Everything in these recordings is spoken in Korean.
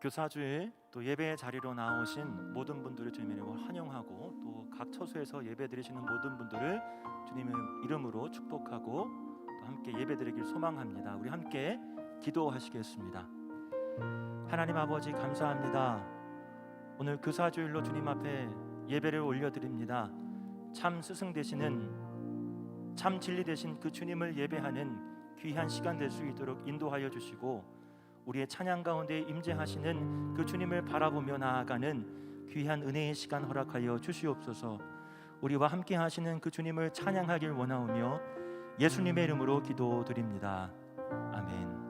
교사주일 또 예배 자리로 나오신 모든 분들을 주님의 이름으로 환영하고 또 각 처소에서 예배 드리시는 모든 분들을 주님의 이름으로 축복하고 또 함께 예배 드리길 소망합니다. 우리 함께 기도하시겠습니다. 하나님 아버지 감사합니다. 오늘 교사주일로 주님 앞에 예배를 올려드립니다. 참 스승 되시는 참 진리 되신 그 주님을 예배하는 귀한 시간 될 수 있도록 인도하여 주시고 우리의 찬양 가운데 임재하시는 그 주님을 바라보며 나아가는 귀한 은혜의 시간 허락하여 주시옵소서. 우리와 함께 하시는 그 주님을 찬양하길 원하오며 예수님의 이름으로 기도드립니다. 아멘.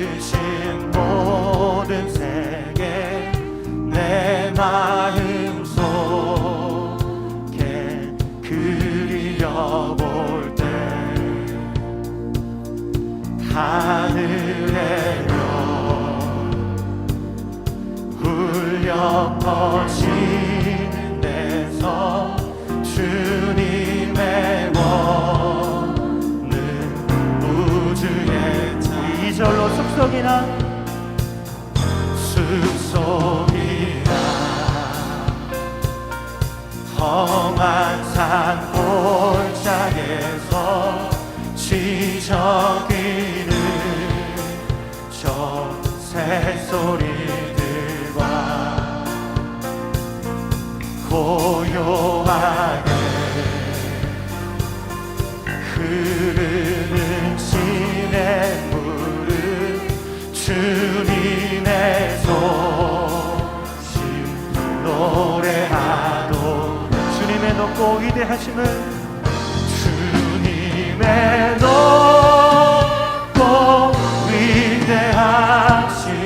지으신 모 숲속이나? 숲속이나 험한 산 골짜기에서 지저귀는 저 새소리들과 고요하 높고 위대하심을 주님의 높고 위대하심을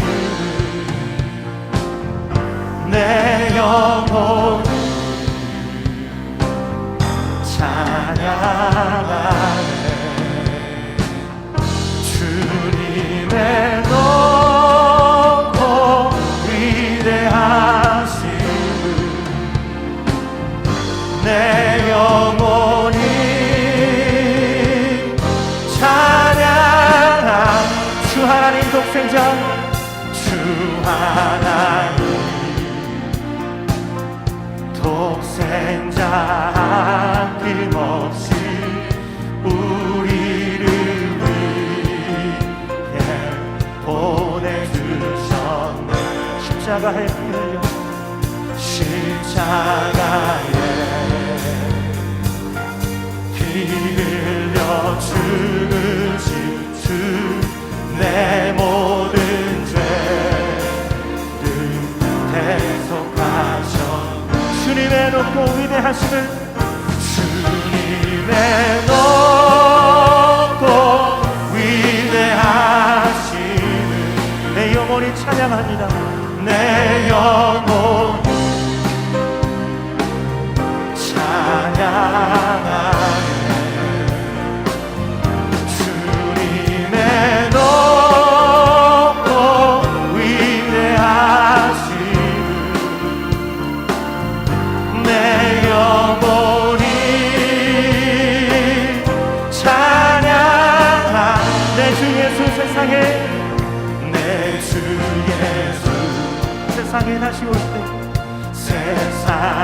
내 영혼 독생자. 주 하나님 독생자 아낌없이 우리를 위해 보내주셨네. 십자가에 피 흘려. 십자가에 피 흘려 죽 높고 위대하심을 주님의 높고 위대하심을 내 영혼이 찬양합니다 다시 올 때 세상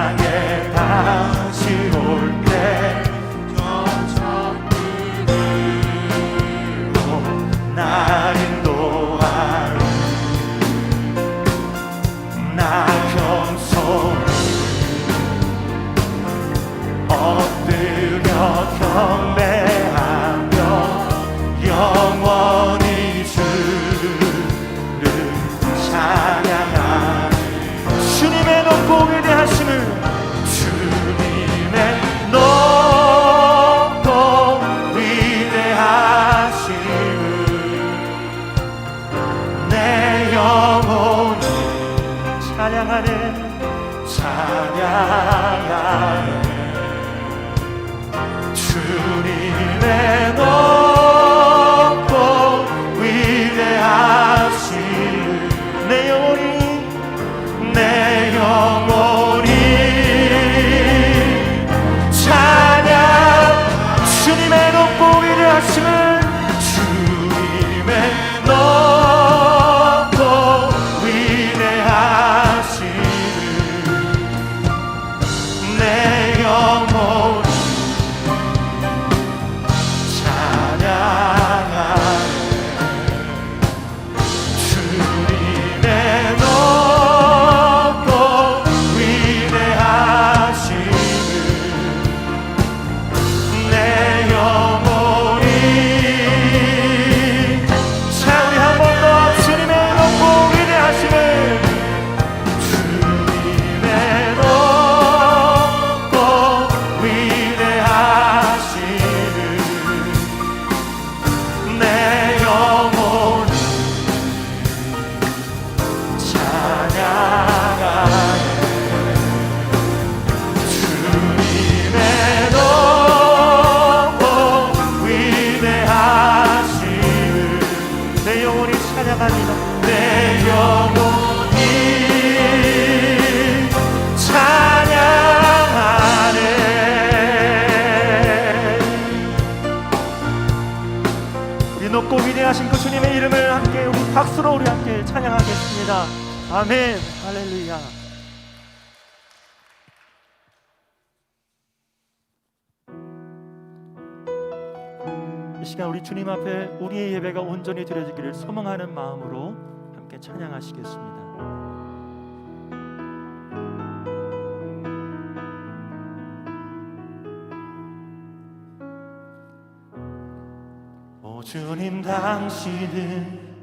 박수로 우리 함께 찬양하겠습니다. 아멘. 할렐루야. 이 시간 우리 주님 앞에 우리의 예배가 온전히 드려지기를 소망하는 마음으로 함께 찬양하시겠습니다. 오 주님 당신은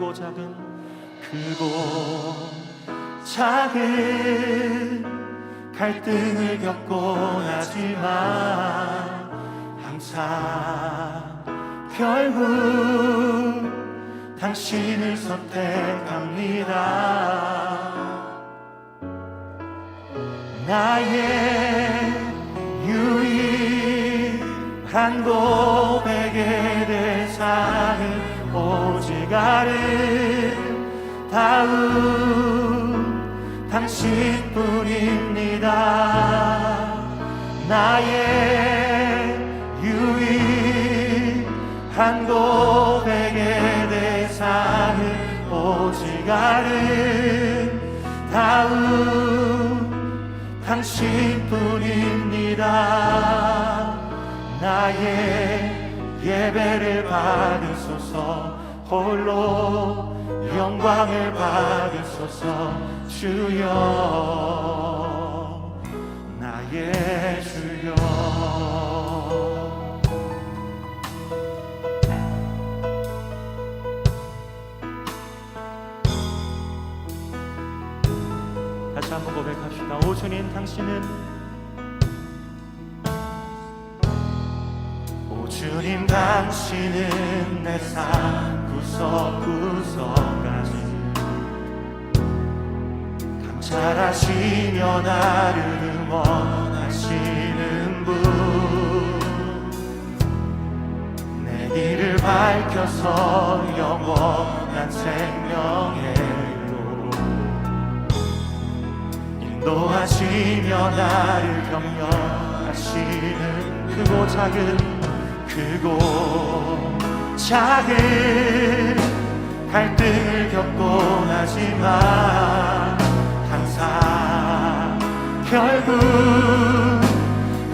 크고 작은 크고 작은 갈등을 겪곤 하지만 항상 결국 당신을 선택합니다. 나의 유일한 고백 아름다운 당신뿐입니다. 나의 유일한 고백의 대상은 오직 아름다운 당신뿐입니다. 나의 예배를 받으소서 홀로 영광을 받으소서 주여 나의 주여 다시 한번 고백합시다. 오 주님 당신은 주님 당신은 내 삶 구석구석까지 감찰하시며 나를 응원하시는 분. 내 길을 밝혀서 영원한 생명의 길로 인도하시며 나를 격려하시는 크고 작은 크고 작은 갈등을 겪곤 하지만 항상 결국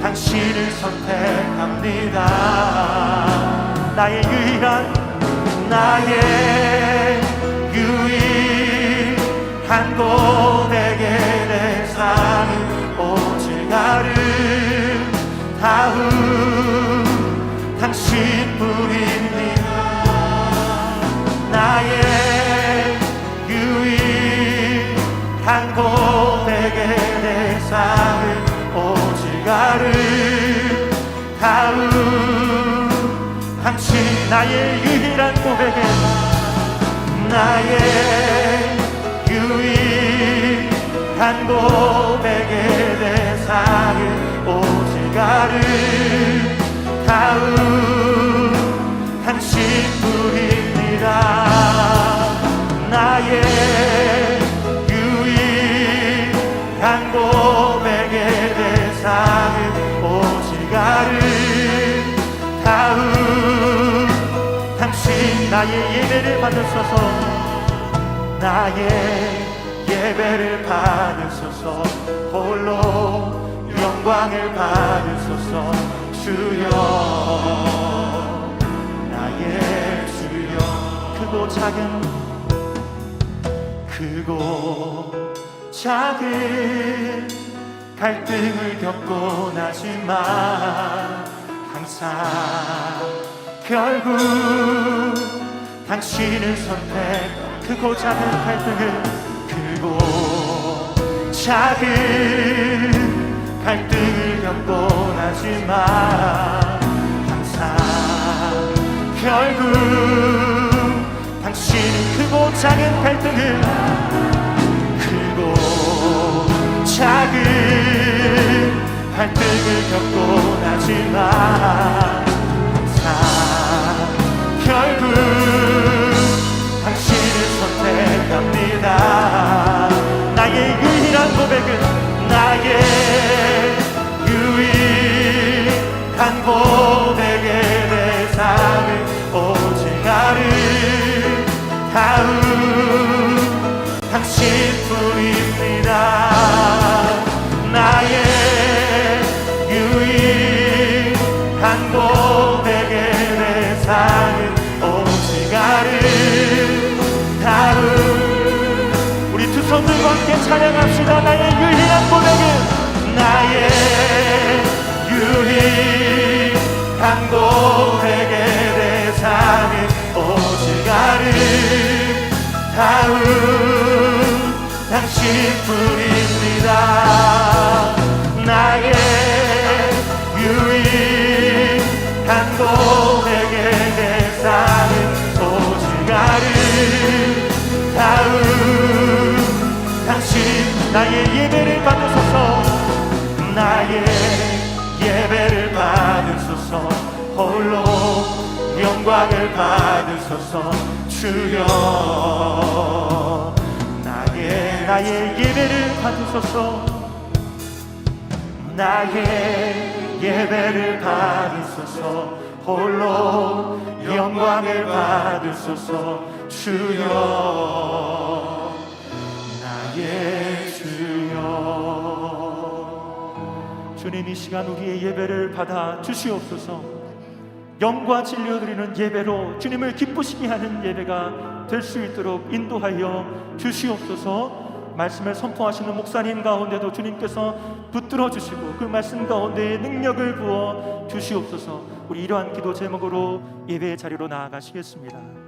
당신을 선택합니다. 나의 유일한 나의 유일한 고백의 대상 나의 유일한 고백의 나의 유일한 고백의 대상은 오직 아름다움 당신뿐입니다. 나의 유일한 고백 나의 예배를 받으소서. 나의 예배를 받으소서. 홀로 영광을 받으소서. 주여 나의 주여. 크고 작은 크고 작은 갈등을 겪고 나지만 항상 결국 당신을 선택 크고 작은 갈등을 크고 작은 갈등을 겪고 나지만 항상 결국 당신은 크고 작은 갈등을 크고 작은 갈등을 겪고 나지만 찬양합시다. 나의 유일한 고백은 나의 유일한 고백의 대상은 나의 유일한 고백의 대상은 오직 아름다움 당신 나의 예배를 받으소서. 나의 예배를 받으소서. 홀로 영광을 받으소서. 주여 나의 예배를 받으소서. 나의 예배를 받으소서. 홀로 영광을 받으소서. 주여 나의 주여. 주님 이 시간 우리의 예배를 받아 주시옵소서. 영과 진리を드리는 예배로 주님을 기쁘시게 하는 예배가 될 수 있도록 인도하여 주시옵소서 말씀을 선포하시는 목사님 가운데도 주님께서 붙들어 주시고 그 말씀 가운데 능력을 부어 주시옵소서. 우리 이러한 기도 제목으로 예배의 자리로 나아가시겠습니다